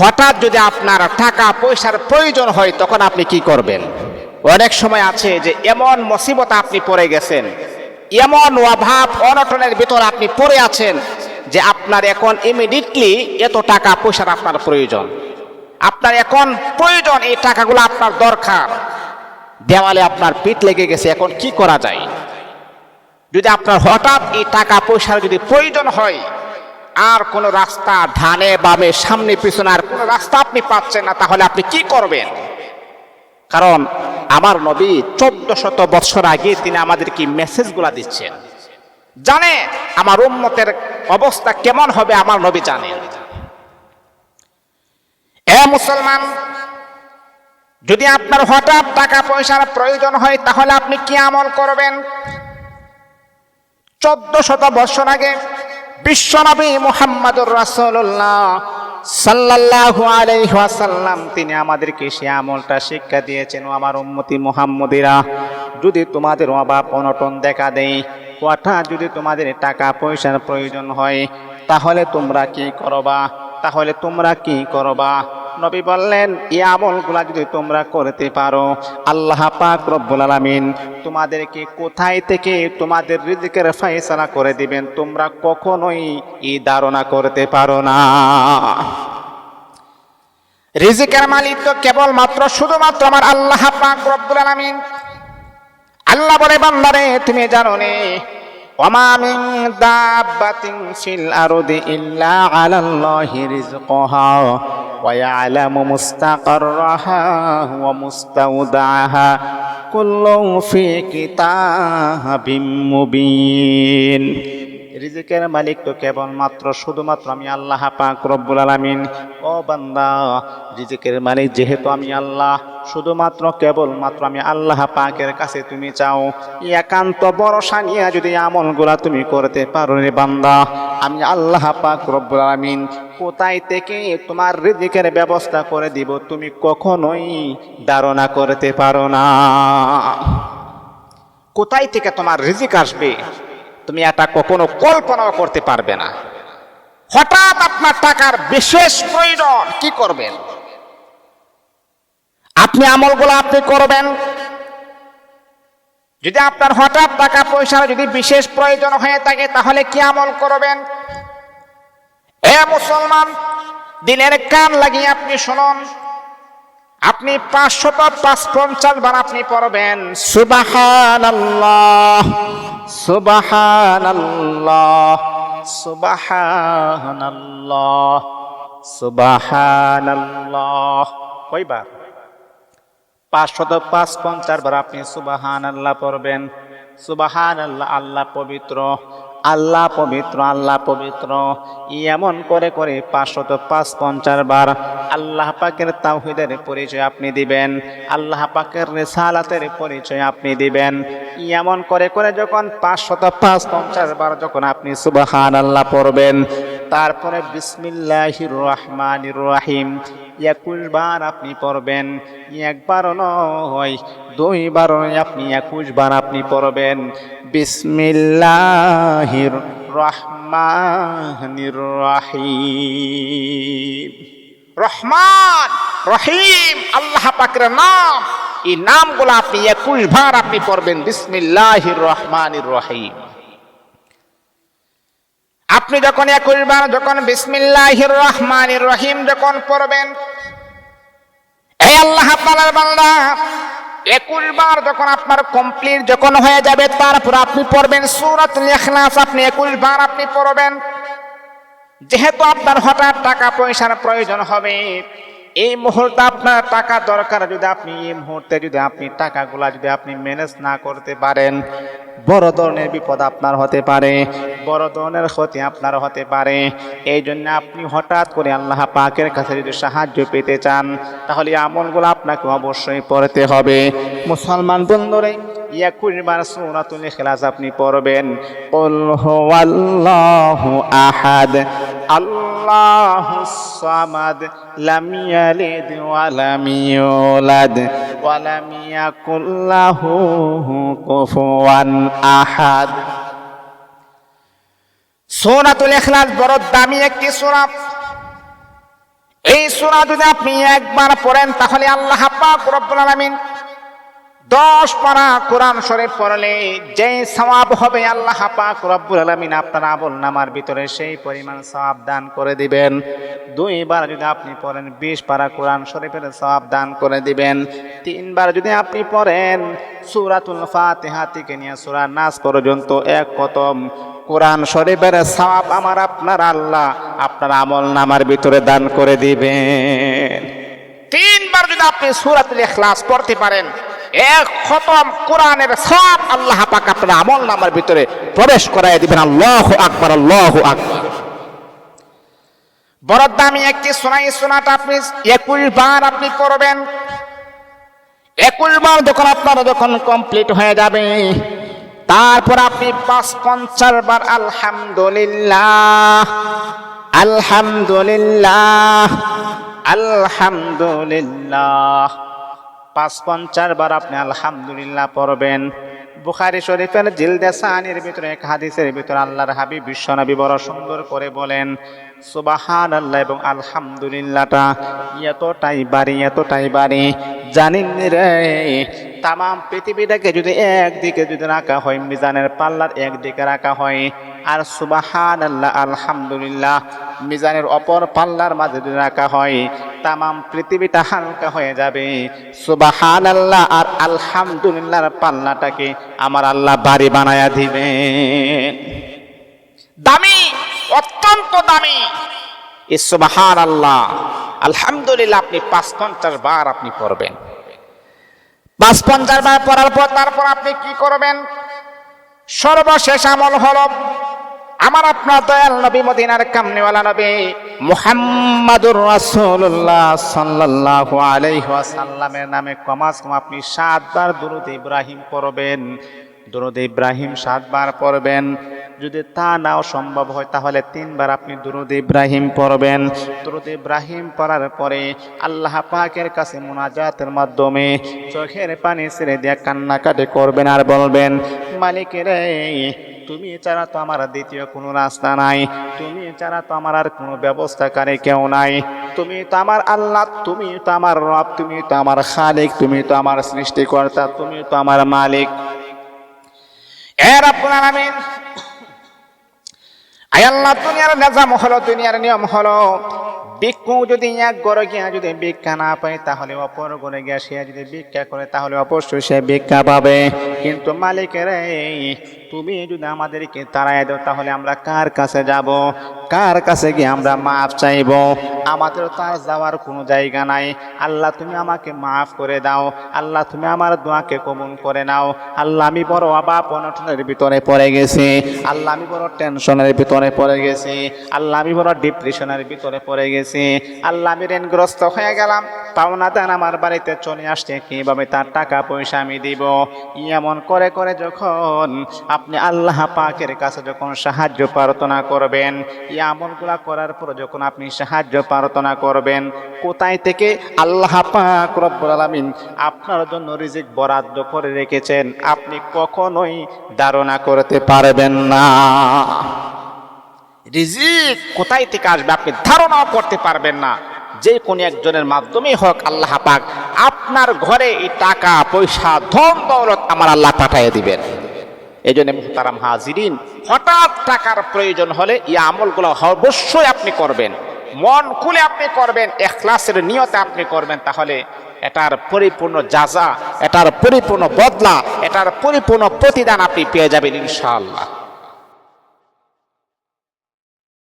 হঠাৎ যদি আপনার টাকা, পয়সার প্রয়োজন হয়, তখন আপনি কি করবেন? অনেক সময় আছে যে, এমন মুসিবত আপনি পড়ে গেছেন। এমন অভাব, অনটনের ভিতর আপনি পড়ে আছেন যে, আপনার এখন ইমিডিয়েটলি এত টাকা, পয়সার আপনার প্রয়োজন। আপনার এখন প্রয়োজন, এই টাকাগুলো আপনার দরকার। দেওয়ালে আপনার পিঠ লেগে গেছে, এখন কি করা যায়? যদি আপনার হঠাৎ এই টাকা, পয়সার যদি প্রয়োজন হয় আর কোনো রাস্তা ধানে, বামে, সামনে, পিছনে আর কোনো রাস্তা আপনি পাচ্ছেন না, তাহলে আপনি কি করবেন? কারণ আমার নবী চোদ্দ শত বৎসর আগে তিনি আমাদের কি মেসেজগুলা দিচ্ছেন। জানে আমার উন্মতের অবস্থা কেমন হবে আমার নবী জানেন এ মুসলমান, যদি আপনার হঠাৎ টাকা পয়সার প্রয়োজন হয়, তাহলে আপনি কি আমল করবেন? চোদ্দ শত বৎসর আগে বিশ্বনবী রাসূলুল্লাহ সাল্লাল্লাহু আলাইহি ওয়াসাল্লাম, তিনি আমাদেরকে সে আমলটা শিক্ষা দিয়েছেন আমার উম্মতি মোহাম্মদিরা, যদি তোমাদের অভাব অনটন দেখা দেয় হঠাৎ যদি তোমাদের টাকা পয়সার প্রয়োজন হয়, তাহলে তোমরা কি করবা? তাহলে তোমরা কি করবা? নবী বললেন এই আমলগুলা যদি তোমরা করতে পারো, আল্লাহ পাক রব্বুল আলামিন তোমাদেরকে কোথায় থেকে তোমাদের রিজিকের ফয়সালা করে দিবেন, তোমরা কখনোই এই ধারণা করতে পারো না। রিজিকের মালিক তো কেবলমাত্র, শুধুমাত্র আমার আল্লাহ পাক রব্বুল আলামিন। আল্লাহ বলে বান্দারে তুমি জানো নে, ওমা মিন দাব্বাতিন ফিল আরদি ইল্লা আলাল্লাহি মুস্তাকাররাহা ওয়া মুস্তাওদাহা কুল্লুন ফি কিতাবিম মুবিন রিজিকের মালিক তো কেবলমাত্র, শুধুমাত্র আমি আল্লাহ পাক রব্বুল আলামিন। ও বান্দা, রিজিকের মালিক যেহেতু আমি আল্লাহ, শুধুমাত্র কেবলমাত্র আমি আল্লাহ পাকের কাছে তুমি চাও। একান্ত বড় নিয়ে যদি আমলগুলা তুমি করতে পারো রে বান্দা। আমি আল্লাহ পাক রব্বুল আলামিন কোথায় থেকে তোমার রিজিকের ব্যবস্থা করে দিব তুমি কখনোই ধারণা করতে পারো না। কোথায় থেকে তোমার রিজিক আসবে তুমি এটা কখনো কল্পনাও করতে পারবে না। হঠাৎ আপনার টাকার বিশেষ প্রয়োজন, কি করবেন? আপনি আমলগুলো আপনি করবেন যদি আপনার হঠাৎ টাকা পয়সার যদি বিশেষ প্রয়োজন হয়ে থাকে, তাহলে কি আমল করবেন? এ মুসলমান দিনের কান লাগিয়ে আপনি শুনুন। আপনি পাঁচশত পাঁচ পঞ্চাশ বার আপনি পড়বেন। সুবাহান আল্লাহ সুবাহান আল্লাহ সুবাহান আল্লাহ সুবাহান আল্লাহ কয়বার? পাঁচশত পাঁচ পঞ্চাশ বার আপনি সুবাহান আল্লাহ পড়বেন। সুবাহান আল্লাহ আল্লাহ পবিত্র। আল্লাহ পবিত্র আল্লাহ পবিত্র। এমন করে করে পাঁচশত পাঁচ পঞ্চাশ বার আল্লাহ পাকের তাওহিদের পরিচয় আপনি দিবেন। আল্লাহ পাকের রেসালাতের পরিচয় আপনি দিবেন। এমন করে করে যখন পাঁচশত পাঁচ পঞ্চাশ বার যখন আপনি সুবাহান আল্লাহ পড়বেন, তারপরে বিসমিল্লাহির রহমানির রহিম একুশ বার আপনি পড়বেন একবার নয় দুইবার আপনি একুশ বার আপনি পড়বেন। বিসমিল্লাহির রহমানির রহিম। রহমান, রহিম, আল্লাহ পাকের নাম। এই নামগুলো আপনি একুশ বার আপনি পড়বেন। বিসমিল্লাহির রহমানির রহিম। আপনি যখন একুশ বার যখন বিসমিল্লাহির রহমানির রহিম যখন পড়বেন এই আল্লাহ তালার বান্দা একুশ বার যখন আপনার কমপ্লিট যখন হয়ে যাবে, তারপর আপনি পড়বেন সুরত ইখলাস, আপনি একুশ বার আপনি পড়বেন। যেহেতু আপনার হঠাৎ টাকা পয়সার প্রয়োজন হবে এই মুহূর্তে আপনার টাকা দরকার, যদি আপনি এই মুহূর্তে যদি আপনি টাকাগুলা যদি আপনি ম্যানেজ না করতে পারেন, বড় ধরনের বিপদ আপনার হতে পারে, বড় ধরনের ক্ষতি আপনার হতে পারে। এই জন্য আপনি হঠাৎ করে আল্লাহ পাকের কাছে যদি সাহায্য পেতে চান, তাহলে আমলগুলো আপনাকে অবশ্যই পড়তে হবে। মুসলমান বন্ধুরে, একুশ বার সূরাতুল ইখলাস আপনি পড়বেন। আহাদ, আল্লাহু লাম ইউলাদ ওয়া লাম ইয়াকুল লাহু কুফুয়ান আহাদ। সূরাতুল ইখলাস বড় দামি একটি সূরা। এই সূরা যদি আপনি একবার পড়েন, তাহলে আল্লাহ পাক রব্বুল আলামিন দশ পারা কোরআন শরীফ পড়লে যে সওয়াব হবে আল্লাহ পাক রব্বুল আলামিন আপনার আমল নামার ভিতরে সেই পরিমাণ সওয়াব দান করে দিবেন। দুইবার যদি আপনি পড়েন বিশ পারা কোরআন শরীফের সওয়াব দান করে দিবেন। তিনবার যদি আপনি পড়েন সূরাতুল ফাতিহা থেকে নিয়ে সূরা নাস পর্যন্ত এক কতম কোরআন শরীফের সওয়াব আমার আপনার আল্লাহ আপনার আমল নামার ভিতরে দান করে দিবেন। তিনবার যদি আপনি সূরাতুল ইখলাস পড়তে পারেন এক খতম কোরআনের সব আল্লাহ পাক আপনার আমল নামার ভিতরে প্রবেশ করাই দিবেন। আল্লাহ আকবার আল্লাহ আকবার। বড় দামি একটি সোনাই সোনাটা আপনি একুশ বার আপনি পড়বেন। একুশ বার যখন আপনার যখন কমপ্লিট হয়ে যাবে, তারপর আপনি পাঁচ পঞ্চাশ বার আলহামদুলিল্লাহ আলহামদুলিল্লাহ আলহামদুলিল্লাহ। পাঁচ পঞ্চাশ বার আপনি আলহামদুলিল্লাহ পড়বেন। বুখারি শরীফের জিলদে সাহানির ভিতরে এক হাদিসের ভিতরে আল্লাহর হাবিব বিশ্বনবী বড় সুন্দর করে বলেন সুবাহান আল্লাহ এবং আলহামদুলিল্লাহটা এতটাই বাড়ি এতটাই বাড়ি। জানিন রে তাম পৃথিবীটাকে যদি একদিকে যদি রাখা হয়, মিজানের পাল্লার একদিকে রাখা হয় আর সুবাহান আল্লাহ আলহামদুলিল্লাহ, মিজানের অপর পাল্লার মাঝে রাখা হয়, তামাম পৃথিবীটা হালকা হয়ে যাবে। সুবাহান আল্লাহ আর আলহামদুলিল্লাহর পাল্লাটাকে আমার আল্লাহ বাড়ি বানায়া দিবেন। দামি, অত্যন্ত দামি। ইসবাহান আল্লাহ আলহামদুলিল্লাহ আপনি পাঁচ পঞ্চাশ বার আপনি পড়বেন। পাঁচ পঞ্চাশ বার পড়ার পর তারপর আপনি কি করবেন? সর্বশেষ আমল হলো আমার আপনার দয়াল নবী, মদিনার কামনেওয়ালা নবী মুহাম্মাদুর রাসূলুল্লাহ সাল্লাল্লাহু আলাইহি ওয়াসাল্লামের নামে কমাস কম আপনি সাতবার দুরূদ ইব্রাহিম পড়বেন। দুরূদ ইব্রাহিম সাতবার পড়বেন। যদি তা নাও সম্ভব হয়, তাহলে তিনবার আপনি দুরুদ ইব্রাহিম পড়বেন। দুরুদ ইব্রাহিম পড়ার পরে আল্লাহ পাকের কাছে মুনাজাতের মাধ্যমে চোখের পানি ছেড়ে দিয়ে কান্নাকাটি করবেন আর বলবেন, মালিকের তুমি ছাড়া তো আমার দ্বিতীয় কোনো রাস্তা নাই। তুমি ছাড়া তো আমার আর কোনো ব্যবস্থাকারী কেউ নাই। তুমি তো আমার আল্লাহ, তুমি তো আমার রব, তুমি তো আমার খালিক, তুমি তো আমার সৃষ্টিকর্তা, তুমি তো আমার মালিক। এর আপনার আমিন আয় দুনিয়ার নিজাম হলো, দুনিয়ার নিয়ম হলো ভিক্ষু যদি এক গড়ে গিয়া যদি ভিক্ষা না পায়, তাহলে অপর গড়ে গিয়া সে যদি ভিক্ষা করে, তাহলে অবশ্যই সে ভিক্ষা পাবে। কিন্তু মালিকের তুমি যদি আমাদেরকে তাড়াই দাও, তাহলে আমরা কার কাছে যাব? কার কাছে গিয়ে আমরা মাফ চাইব? আমাদের তার যাওয়ার কোনো জায়গা নাই। আল্লাহ, তুমি আমাকে মাফ করে দাও। আল্লাহ, তুমি আমার দোয়াকে কবুল করে নাও। আল্লাহ, আমি বড় অভাব অনটনের ভিতরে পড়ে গেছি। আল্লাহ, আমি বড় টেনশনের ভিতরে পড়ে গেছি। আল্লাহ, আমি বড় ডিপ্রেশনের ভিতরে পড়ে গেছি। আল্লাহ আমি ঋণগ্রস্ত হয়ে গেলাম। পাওনা দান আমার বাড়িতে চলে আসছে, কীভাবে তার টাকা পয়সা আমি দিব? এমন করে করে যখন আপনি আল্লাহ পাকের কাছে যখন সাহায্য প্রার্থনা করবেন, এই আমলগুলা করার পর যখন আপনি সাহায্য প্রার্থনা করবেন, কোথায় থেকে? আল্লাহ পাক রব্বুল আলামিন আপনার জন্য রিজিক বরাদ্দ করে রেখেছেন। আপনি কখনোই ধারণা করতে পারবেন না। রিজিক। কোথায় থেকে আসবে আপনি ধারণাও করতে পারবেন না। যে কোনো একজনের মাধ্যমেই হোক আল্লাহ পাক আপনার ঘরে এই টাকা, পয়সা, ধন দৌলত আমার আল্লাহ পাঠিয়ে দিবেন। এই জন্য মুহতারাম হাজিরিন, হঠাৎ টাকার প্রয়োজন হলে এই আমলগুলো অবশ্যই আপনি করবেন। মন খুলে আপনি করবেন, এখলাসের নিয়তে আপনি করবেন, তাহলে এটার পরিপূর্ণ যাজা এটার পরিপূর্ণ বদলা, এটার পরিপূর্ণ প্রতিদান আপনি পেয়ে যাবেন ইনশাআল্লাহ।